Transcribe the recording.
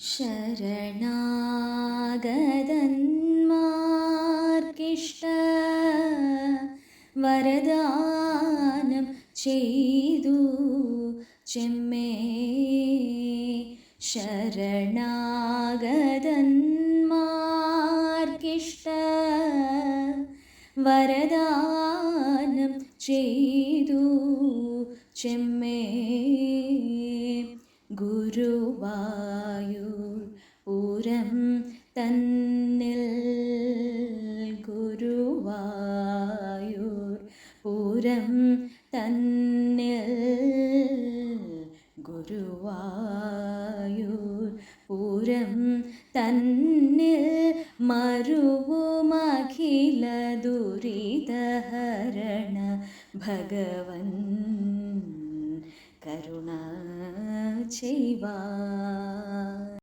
ശരണാഗതന്മാർക്കിഷ്ട വരദാനം ചെയ്തു. ചെമ്മേ ശരണാഗതന്മാർക്കിഷ്ട വരദാനം ചെയ്തു. ചെമ്മേ ഗുരുവായൂർ പൂരം തന്നിൽ ഗുരുവായൂർ പൂരം തന്നിൽ ഗുരുവായൂർ പൂരം തന്നിൽ മരുവുമഖില ദുരിതഹരണ ഭഗവൻ കരുണ செய்வார்